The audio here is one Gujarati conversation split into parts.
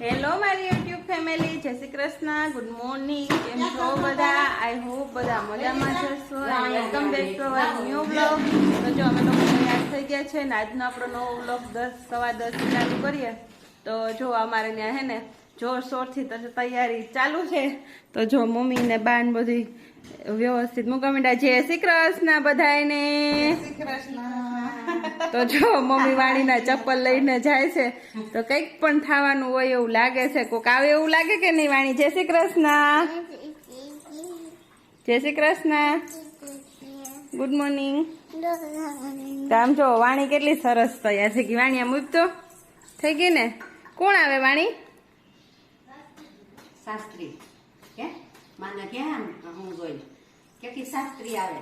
હેલો મારી યુટ્યુબ ફેમિલી જય શ્રી કૃષ્ણ. ગુડ મોર્નિંગ કેમ છો બધા? આઈ હોપ બધા મજામાં જશો welcome back to our new blog તો જો અમે લોકો તૈયાર થઈ ગયા છે ને, આજનો આપણો નવો બ્લોગ દસ, સવા દસ ચાલુ કરીએ. તો જો અમારે ત્યાં હે ને, જોરશોરથી તો તૈયારી ચાલુ છે. તો જો મમ્મી ને બાન બધી વ્યવસ્થિત મૂકવા માંડ્યા. જય શ્રી કૃષ્ણ બધાને તો જો મમ્મી વાણીના ચપ્પલ લઈને જાય છે તો કંઈક પણ થવાનું હોય એવું લાગે છે. કોક આવે એવું લાગે કે નહીં વાણી? જય શ્રી કૃષ્ણ. જય શ્રી કૃષ્ણ. ગુડ મોર્નિંગ આમ જો વાણી કેટલી સરસ તૈયાર છે કે વાણી આમ તો થઈ ગઈ ને? કોણ આવે વાણી? શાસ્ત્રી. કે? માને કેમ હું જોઈ કે કે શાસ્ત્રી આવે?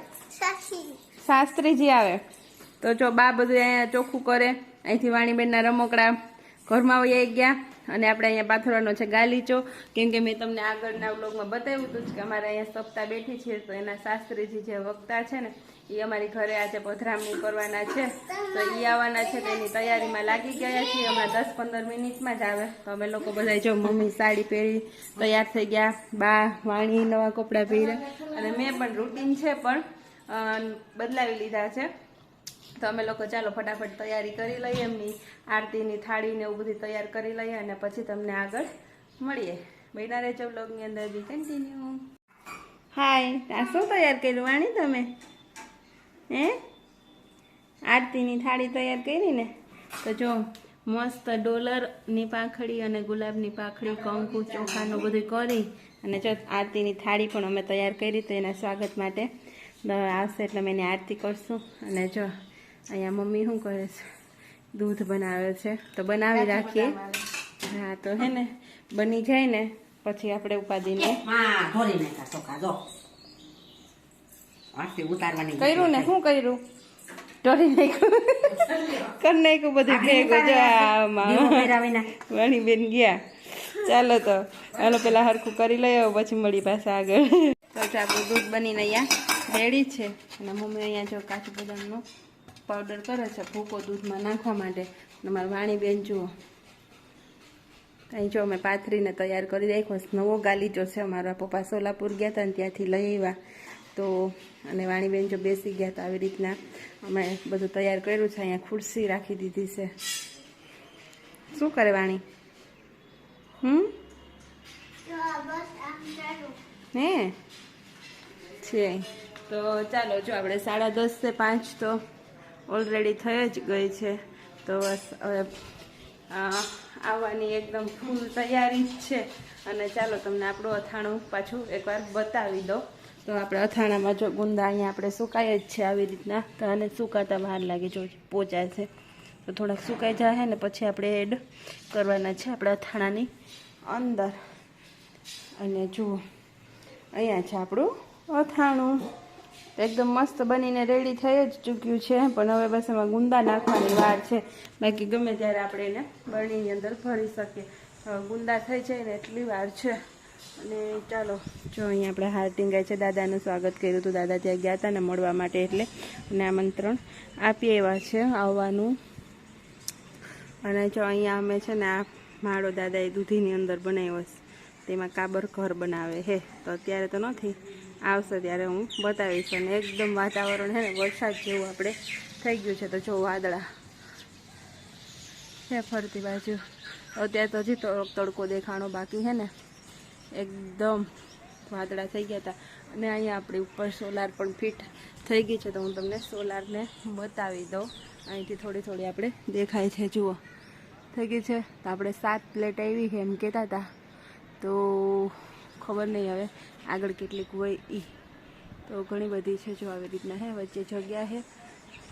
શાસ્ત્રીજી આવે. તો જો બા બધું અહીંયા ચોખ્ખું કરે, અહીંથી વાણીબેનના રમકડા ઘરમાં વહી ગયા અને આપણે અહીંયા પાથરવાનો છે ગાલીચો. કેમ કે મેં તમને આગળના વ્લોગમાં બતાવ્યું હતું કે અમારે અહીંયા સપ્તાહ બેઠી છે તો એના શાસ્ત્રીજી જે વક્તા છે ને, એ અમારી ઘરે આજે પધરામણી કરવાના છે. તો એ આવવાના છે, તેની તૈયારીમાં લાગી ગયા છીએ. હમણાં દસ પંદર મિનિટમાં જ આવે. તો અમે લોકો બધા જો મમ્મી સાડી પહેરી તૈયાર થઈ ગયા. બા વાણી, નવા કપડાં પહેર્યા. અને મેં પણ રૂટીન છે, પણ બદલાવી લીધા છે. તો અમે લોકો ચાલો ફટાફટ તૈયારી કરી લઈએ, એમની આરતીની થાળી ને એવું બધું તૈયાર કરી લઈએ અને પછી તમને આગળ મળીએ. બહેના રહેજો બ્લોગની અંદર. બી કન્ટિન્યુ. હાય શું તૈયાર કર્યું? વાણી તમે? હે? આરતીની થાળી તૈયાર કરી ને? તો જો, મસ્ત ડોલરની પાંખડી અને ગુલાબની પાંખડી, કંકુ, ચોખાનું બધું કરી અને જો આરતીની થાળી પણ અમે તૈયાર કરી તો એના સ્વાગત માટે આવશે એટલે અમે એની આરતી કરશું. અને જો અહીંયા મમ્મી શું કરે છે? દૂધ બનાવે છે. તો બનાવી રાખીએ. હા તો હે ને બની જાય ને પછી આપણે ઉપાદીને કર્યું ને? શું કર્યું? ડોરી નાખ્યું. કરી નાખ્યું બધું ભેગું જો. વાણીબેન ગયા. ચાલો તો હાલો પેલા હરખું કરી લઈએ પછી મળી પાછા આગળ. તો આપણું દૂધ બનીને અહીંયા રેડી છે. અને મમ્મી અહીંયા જો કાચું બદામનો પાવડર કરે છે ભૂકો દૂધમાં નાખવા માટે. મારા વાણીબેન જુઓ. અહીં જો અમે પાથરીને તૈયાર કરી રાખ્યો નવો ગાલીચો છે. અમારા પપ્પા સોલાપુર ગયા હતા ને ત્યાંથી લઈ આવ્યા. તો અને વાણીબેન જો બેસી ગયા હતા આવી રીતના. અમે બધું તૈયાર કર્યું છે. અહીંયા ખુરશી રાખી દીધી છે. શું કરે વાણી? હમ? હે? છે. તો ચાલો, જો આપણે સાડા દસ છે પાંચ તો ઓલરેડી થઈ જ ગઈ છે. તો બસ હવે આવવાની એકદમ ફૂલ તૈયારી જ છે. અને ચાલો તમને આપણું અથાણું પાછું એકવાર બતાવી દો તો આપણે અથાણામાં જો ગુંદા અહીંયા આપણે સુકાય જ છે આવી રીતના. તો આને સુકાતા વાર લાગે જો પોચાય છે. તો થોડાક સુકાઈ જાય ને પછી આપણે એડ કરવાના છે આપણે અથાણાની અંદર. અને જુઓ, અહીંયા છે આપણું અથાણું. એકદમ મસ્ત બનીને રેડી થઈ જ ચૂક્યું છે, પણ હવે બસ એમાં ગુંદા નાખવાની વાર છે. બાકી ગમે ત્યારે આપણે એને બરણીની અંદર ભરી શકીએ. ગુંદા થઈ જાય ને એટલી વાર છે. અને ચાલો, જો અહીંયા આપણે હાર ટીંગાય છે, દાદાનું સ્વાગત કર્યું હતું. દાદા ત્યાં ગયા હતા ને મળવા માટે એટલે અને આમંત્રણ આપી એવા છે આવવાનું. અને જો અહીંયા અમે છે ને આ માળો દાદાએ દૂધીની અંદર બનાવ્યો તેમાં કાબર ઘર બનાવે હે, તો અત્યારે તો નથી. આવશે ત્યારે હું બતાવીશ અને એકદમ વાતાવરણ હે ને, વરસાદ જેવું આપણે થઈ ગયું છે. તો જો વાદળા છે ફરતી બાજુ. અત્યારે તો હજી તડકો દેખાણો બાકી છે ને. એકદમ વાદળા થઈ ગયા હતા. અને અહીંયા આપણી ઉપર સોલાર પણ ફિટ થઈ ગઈ છે. તો હું તમને સોલારને બતાવી દઉં. અહીંથી થોડી થોડી આપણે દેખાય છે. જુઓ. થઈ ગઈ છે. તો આપણે સાત પ્લેટ આવી છે એમ કહેતા હતા. તો ખબર નહીં હવે આગળ કેટલીક હોય ઈ. તો ઘણી બધી છે જો આવી રીતના હે, વચ્ચે જગ્યા છે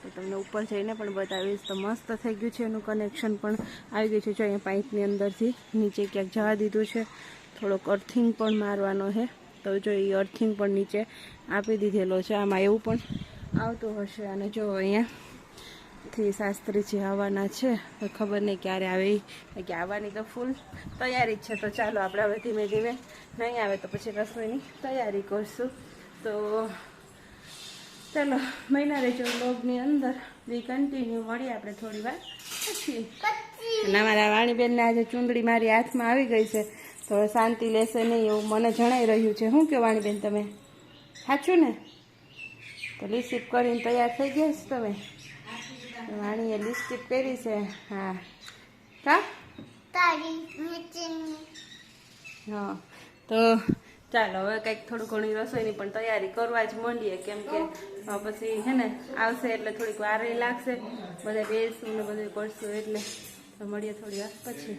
તો તમને ઉપર જઈને પણ બતાવીશ. તો મસ્ત થઈ ગયું છે એનું કનેક્શન પણ. આવી ગયું છે જો અહીંયા પાઇપની અંદરથી. નીચે ક્યાંક જવા દીધું છે. થોડોક અર્થિંગ પણ મારવાનો છે તો જો એ અર્થિંગ પણ નીચે આપી દીધેલો છે. આમાં એવું પણ આવતું હશે. અને જો અહીંયા થી શાસ્ત્રીજી આવવાના છે. તો ખબર નહીં ક્યારે આવે. કે આવવાની તો ફૂલ તૈયારી છે. તો ચાલો આપણે હવે ધીમે ધીમે નહીં આવે તો પછી રસોઈની તૈયારી કરશું. તો ચાલો, મહિના રહેજો લોગની અંદર. બી કન્ટિન્યુ મળીએ આપણે થોડી વાર પછી. અને અમારા વાણીબેનને આજે ચૂંદડી મારી હાથમાં આવી ગઈ છે. તો શાંતિ લેશે નહીં એવું મને જણાઈ રહ્યું છે. શું કહો વાણીબેન તમે? સાચું ને? તો રિસીવ કરીને તૈયાર થઈ ગયા છો તમે? વાણીએ લિપસ્ટિક પહેરી છે હા કા હા તો ચાલો હવે કંઈક થોડું ઘણી રસોઈની પણ તૈયારી કરવા જ માંડીએ કેમ કે પછી હે ને આવશે એટલે થોડીક વાર લાગશે બધા બેસું ને બધું કરશું એટલે તો મળીએ થોડી વાર પછી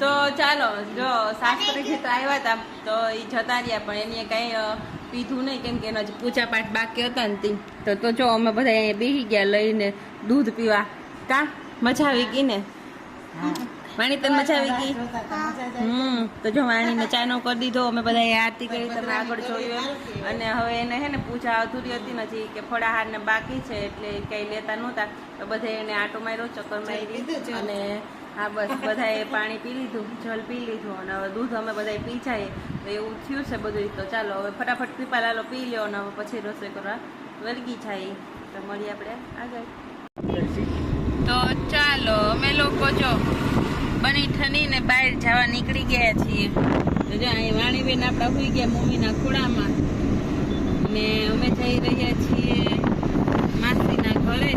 તો ચાલો જો શાસ્ત્રી તો આવ્યા હતા તો એ જતા રહ્યા પણ એને કંઈ પીધું નહીં કેમ કે એનો હજી પૂજા પાઠ બાકી હતા ને તી. તો તો જો અમે બધા અહીંયા બેસી ગયા લઈને દૂધ પીવા. કા? મજા આવી ગઈ ને? વાણી તને મજા આવી ગઈ? હમ તો જો વાણીને ચાનો કરી દીધો અમે બધા આરતી કરી તમે આગળ જોયું અને હવે એને હે ને પૂજા અધૂરી હતી નથી કે ફળાહાર ને બાકી છે એટલે કઈ લેતા નહોતા. તો બધે એને આટો માર્યો ચક્કર મારી અને હા, બસ, બધાએ પાણી પી લીધું, જલ પી લીધું અને હવે દૂધ અમે બધાએ પી જાય તો એવું થયું છે બધું તો ચાલો, હવે ફટાફટ પીપા લાલો પી લ્યો અને હવે પછી રસોઈ કરવા વળગી જાય. તો મળીએ આપણે આગળ. તો ચાલો, અમે લોકો જો બની ઠનીને બહાર જવા નીકળી ગયા છીએ. તો જો અહીં વાણીબેન આપણા હોઈ ગયા મમ્મીના ખોળામાં. ને અમે જઈ રહ્યા છીએ માસીના ઘરે.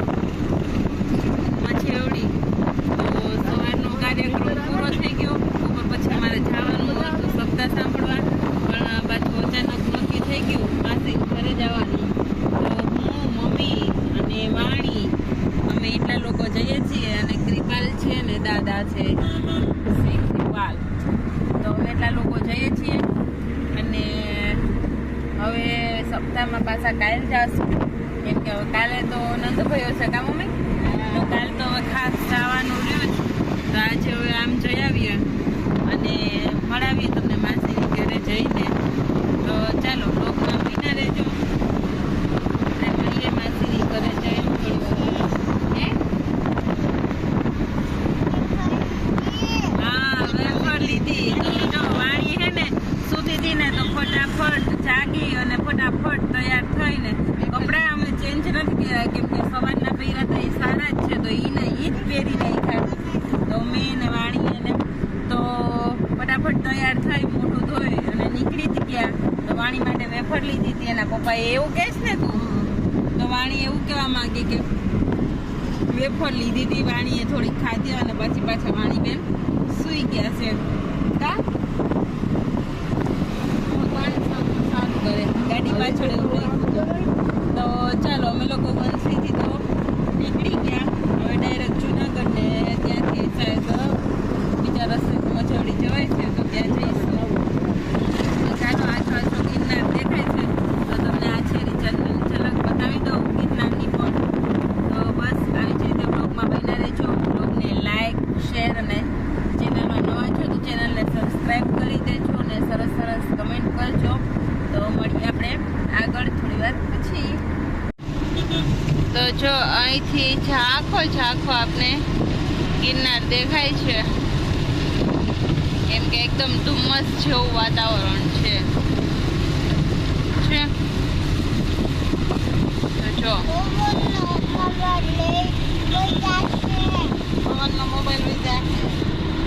ઝાંખો ઝાંખો આપને ગિરનાર દેખાય છે. એમ કે એકદમ ધુમ્મસ જેવું વાતાવરણ છે. જો.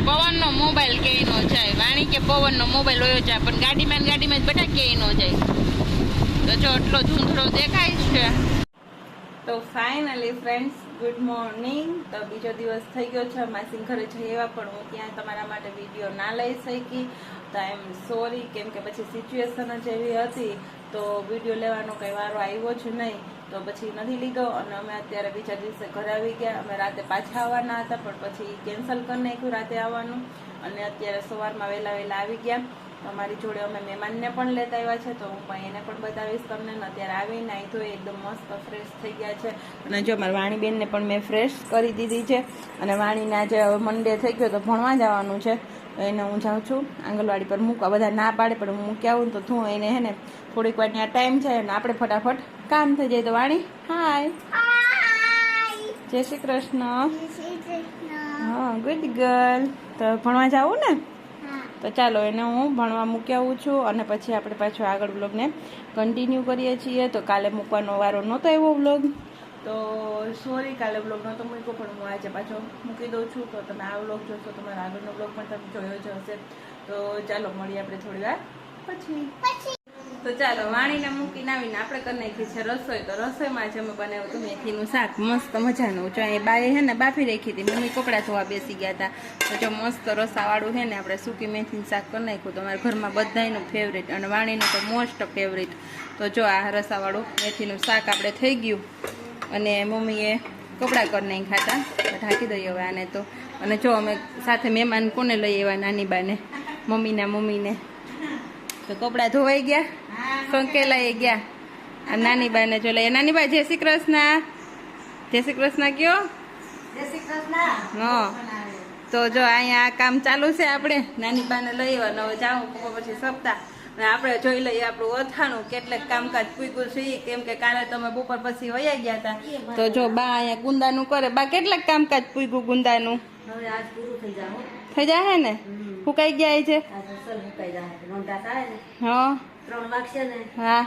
પવનનો મોબાઈલ કે નો જાય. વાણી કે પવનનો મોબાઈલ હોયો જાય, પણ ગાડીમાં ગાડીમાં જ બધા કે નો જાય. તો જો એટલો ધૂંધળો દેખાય છે. તો ફાઇનલી ફ્રેન્ડ્સ ગુડ મોર્નિંગ તો બીજો દિવસ થઈ ગયો છે. માસી ઘરે જઈ એવા પણ હું ત્યાં તમારા માટે વીડિયો ના લઈ શકી. તો આઈ એમ સોરી કેમ કે પછી સિચ્યુએશન જ એવી હતી. તો વીડિયો લેવાનો કંઈ વારો આવ્યો જ નહીં. તો પછી નથી લીધો. અને અમે અત્યારે બીજા દિવસે ઘરે આવી ગયા. અમે રાતે પાછા આવવાના હતા, પણ પછી કેન્સલ કરી નાખ્યું રાતે આવવાનું. અને અત્યારે સવારમાં વહેલા વહેલા આવી ગયા. તો અમારી જોડે અમે મહેમાનને પણ લેતા આવ્યા છે તો હું પણ એને પણ બતાવીશ તમને. અત્યારે આવીને અહીં તો એકદમ મસ્ત ફ્રેશ થઈ ગયા છે. અને જો મારી વાણીબેનને પણ મેં ફ્રેશ કરી દીધી છે. અને વાણીને આજે હવે મંડે થઈ ગયો તો ભણવા જવાનું છે. એને હું જાઉં છું આંગણવાડી પર મૂકવા. બધા ના પાડે પણ હું મૂકી આવું તો તું એને હે ને થોડીક વાર ત્યાં ટાઈમ છે અને આપણે ફટાફટ કામ થઈ જાય. તો વાણી હાય જય શ્રી કૃષ્ણ. હા ગુડ ગર્લ તો ભણવા જાવું ને? તો ચાલો એને હું ભણવા મૂકી આવું છું અને પછી આપણે પાછો આગળ વ્લોગને કન્ટિન્યુ કરીએ છીએ. તો કાલે મૂકવાનો વારો નહોતો એવો વ્લોગ. તો સોરી કાલે વ્લોગ નહોતો મૂક્યો પણ હું આજે પાછો મૂકી દઉં છું. તો તમે આ વ્લોગ જોશો તમારા આગળનો બ્લોગ પણ તમે જોયો જ હશે. તો ચાલો મળીએ આપણે થોડી વાર. પછી. તો ચાલો, વાણીને મૂકીને આવીને આપણે કરી નાખી છે રસોઈ. તો રસોઈમાં જ અમે બનાવ્યું હતું મેથીનું શાક. મસ્ત મજાનું. જો એ બાએ હે ને બાફી રાખી હતી. મમ્મી કપડાં ધોવા બેસી ગયા હતા. તો જો મસ્ત રસાવાળું છે ને આપણે સૂકી મેથીનું શાક કરી નાખ્યું તો અમારા ઘરમાં બધાયનું ફેવરેટ અને વાણીનું તો મોસ્ટ ફેવરેટ તો જો આ રસાવાળું મેથીનું શાક આપણે થઈ ગયું. અને મમ્મીએ કપડાં કરી નાખ્યા હતા. ઢાંકી દઈએ હવે આને તો. અને જો અમે સાથે મહેમાન કોને લઈ આવ્યા? નાની બાને. મમ્મીના મમ્મીને. તો કપડાં ધોવાઈ ગયા સંકેલાઈ ગયા. આ નાની બાને જો લઈએ. નાની બા જય શ્રી કૃષ્ણ. જય શ્રી કૃષ્ણ કયો? હા. તો જો અહીંયા આ કામ ચાલુ છે આપણે. નાની બાને લઈ હવે જાઉં પછી સપ્તાહ. અને આપણે જોઈ લઈએ આપણું ઓથાણું. કેટલેક કામકાજ પૂગ્યું છે કેમ કે કાલે તમે બપોર પછી વયા ગયા હતા તો જો બા અહીંયા ગુંદાનું કરે. બા કેટલાક કામકાજ પૂગ્યું ગુંદાનું? હવે આજ પૂરું થઈ જાવ. થઈ જાય ને? ફૂકાઈ ગયા છે હા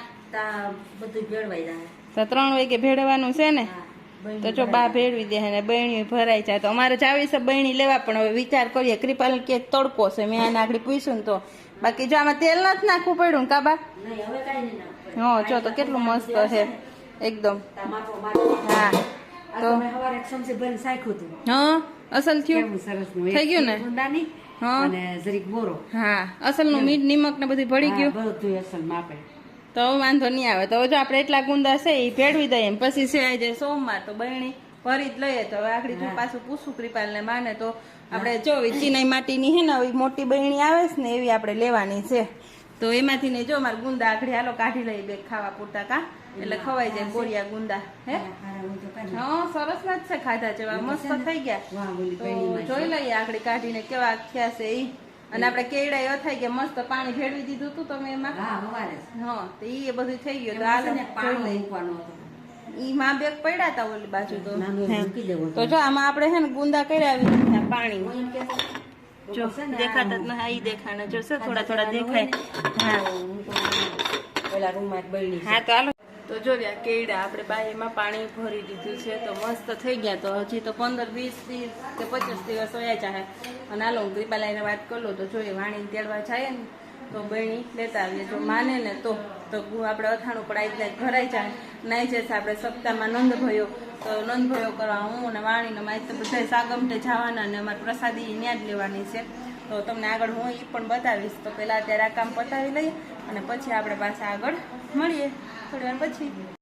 તા ત્રણ વાગે ભેળવાનું છે ને? તો જો બા ભેળવી દે ને બહેણી ભરાઈ જાય. તો અમારે જાવી છે બહેણી લેવા પણ હવે વિચાર કરીએ કૃપાલ કે તડકો છે મેં આને આગળ પૂછ્યું ને તો. બાકી જો આમાં તેલ નથી નાખવું પડ્યું કાબા. હા જો તો કેટલું મસ્ત છે એકદમ. હા. તો. હા? અસલ થયું? સરસ થઈ ગયું ને? ગુંદાની હા. અને જરીક બોરો. હા. અસલનું મીઠ નિમક ને બધું ભળી ગયું? બધું અસલ માપે. તો વાંધો નહીં આવે. તો જો આપણે એટલા ગુંદા છે એ ભેળવી દઈએ પછી છે આજે સોમવાર તો બહેણી ભરી જ લઈએ તો આખડી જો પાછું પૂછું કૃપાલને માને તો. આપણે જો ચીનાઈ માટીની હે ને આવી મોટી બહેણી આવે છે ને એવી આપણે લેવાની છે. તો એમાંથી ને જો મારે ગુંદા આખડી હાલો કાઢી લઈએ બે ખાવા પૂરતા કા. એટલે ખવાઈ જાય ગોળિયા ગુંદા હે? તો હા સરસ ના જ છે ખાધા જેવા મસ્ત થઈ ગયા. તો જોઈ લઈએ આગળ કાઢીને કેવા થયા છે ઈ. અને આપણે એવા થાય ગયા મસ્ત પાણી ભેળવી દીધું હતું તમે એમાં. હા સવારે હા તો ઈ એ બધું થઈ ગયું. તો છે પાણું મૂકવાનું હતું. ઈ માં બેગ પડ્યા હતા ઓલી બાજુ તો. તો જો આમાં આપણે હે ને ગુંદા કર્યા આવી પાણી. જો છે દેખાતા જ આ ઈ દેખાણે. જો થોડા થોડા દેખાય. હા. તો પેલા રૂમમાં બળી હા તો હાલો. તો જો રહ્યા કેડા આપણે બાયમાં પાણી ભરી દીધું છે, તો મસ્ત થઈ ગયા. તો હજી તો પંદર, વીસ દિવસ કે પચીસ દિવસ હોયા ચાહે અને હાલો, હું કૃપાલાઈને વાત કરી લઉં તો જોઈએ વાણી તેડવા જાય ને, તો બહેણી લેતા આવીએ. જો માને ને તો તો આપણે અથાણું પણ આવી જાય, ભરાઈ જાય. નહીં જશે આપણે સપ્તાહમાં નંદ ભયો. તો નંદ ભયો કરવા હું અને વાણીને મારી તો બધા સાગમટે જવાના અને અમારે પ્રસાદી ત્યાં જ લેવાની છે. તો તમને આગળ હું એ પણ બતાવીશ. તો પહેલાં અત્યારે આ કામ પતાવી લઈએ અને પછી આપણે પાછા આગળ મળીએ. થોડી વાર પછી.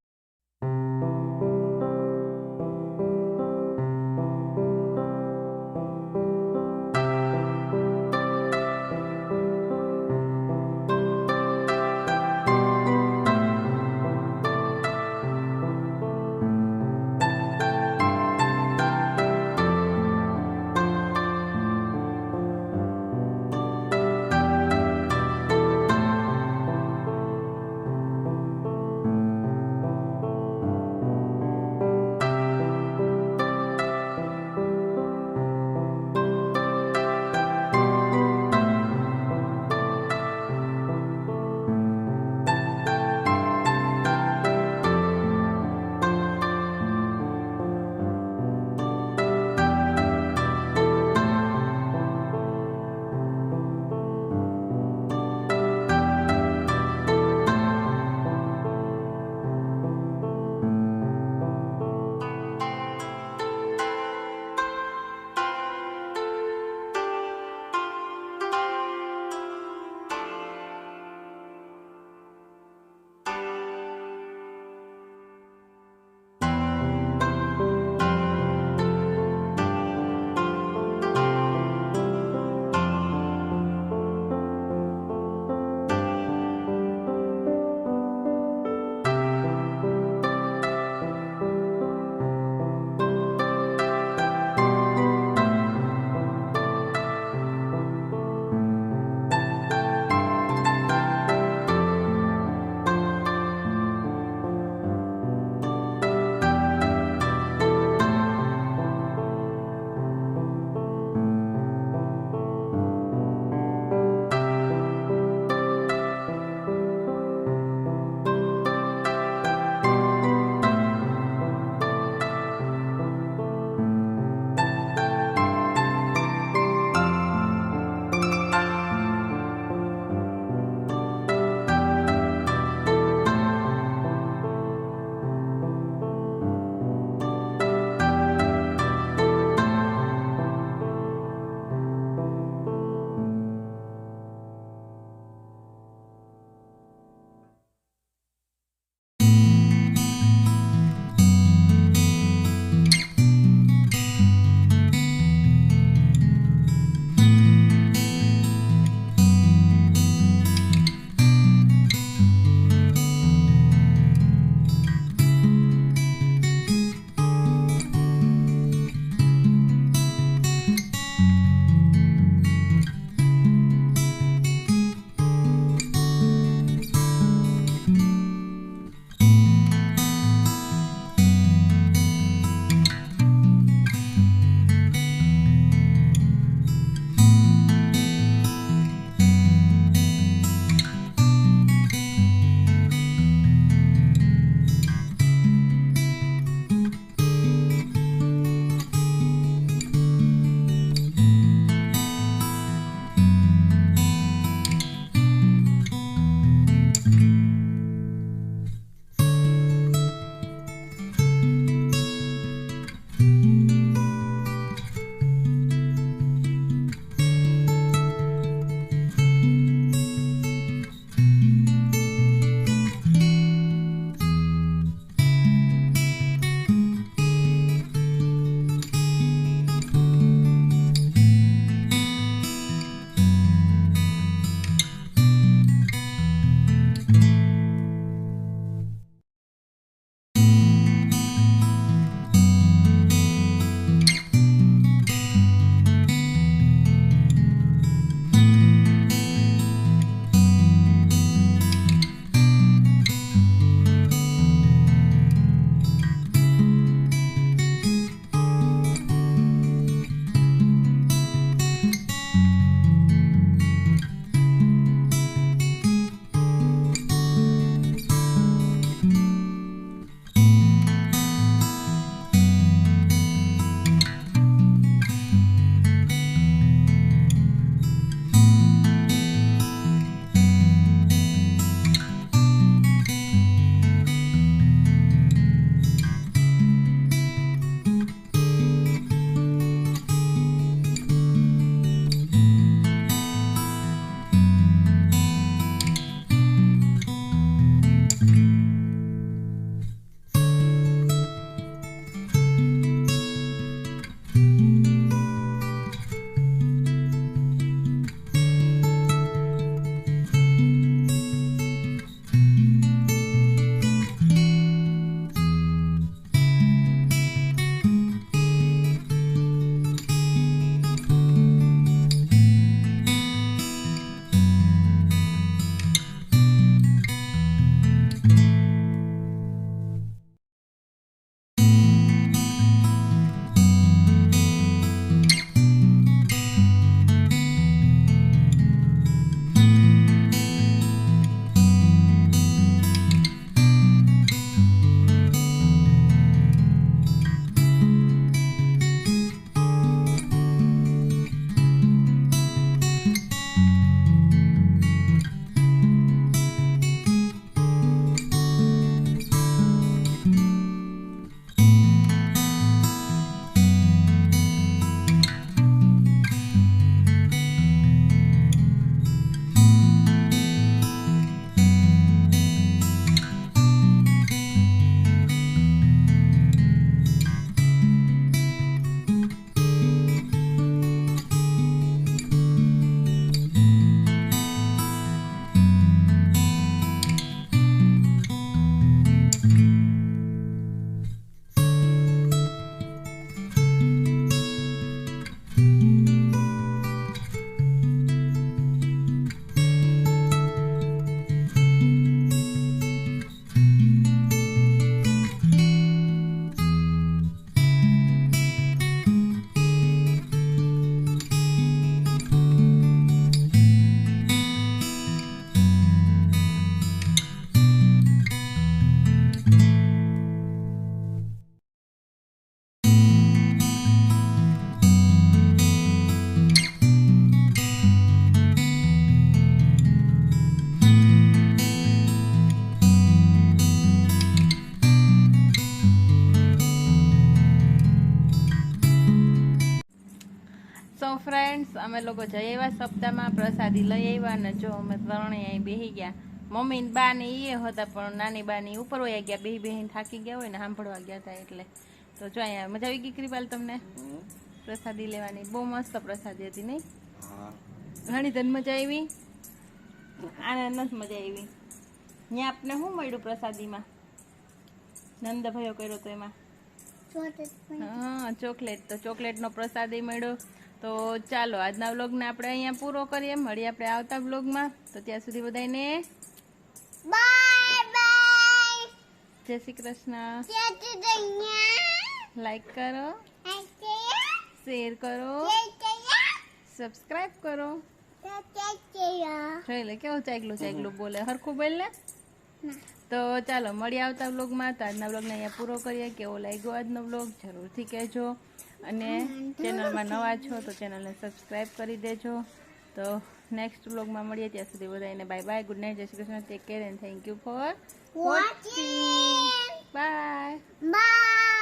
અમે લોકો જઈ આવ્યા સપ્તાહમાં પ્રસાદી લઈ આવ્યા અને જો અમે ત્રણેય અહીં બેસી ગયા. મમ્મી ને બા ને એ હતા પણ નાની બા ની ઉપર વયા ગયા બેહી બેહીને થાકી ગયા હોય ને સાંભળવા ગયા હતા એટલે. તો જો અહીંયા મજા આવી ગઈ કૃપાલ તમને? પ્રસાદી લેવાની. બહુ મસ્ત પ્રસાદી હતી નહીં? ઘણી તને મજા આવી? આનંદ જ મજા આવી. ત્યાં આપને શું મળ્યું પ્રસાદીમાં? નંદભાઈઓ કર્યો તો એમાં? હા ચોકલેટ. તો ચોકલેટનો પ્રસાદી મળ્યો. તો ચાલો આજના વ્લોગને આપણે અહીંયા પૂરો કરીએ. મળીએ આપણે આવતા વ્લોગમાં. તો ત્યાં સુધી બધાને બાય બાય. જય શ્રી કૃષ્ણ. લાઈક કરો. શેર કરો. સબસ્ક્રાઇબ કરો. જોઈ લે કેવું ચાગલું ચાગલું બોલે. હરખું બોલ ને. તો ચાલો મળી આવતા વ્લોગમાં. તો આજના વ્લોગને અહીંયા પૂરો કરીએ. કેવો લાગ્યો આજનો વ્લોગ? જરૂરથી કહેજો. અને ચેનલમાં નવા છો તો ચેનલને સબસ્ક્રાઈબ કરી દેજો. તો નેક્સ્ટ વ્લોગમાં મળીએ ત્યાં સુધી બધાને બાય બાય ગુડ નાઇટ જય Shri Krishna take care and thank you for watching bye bye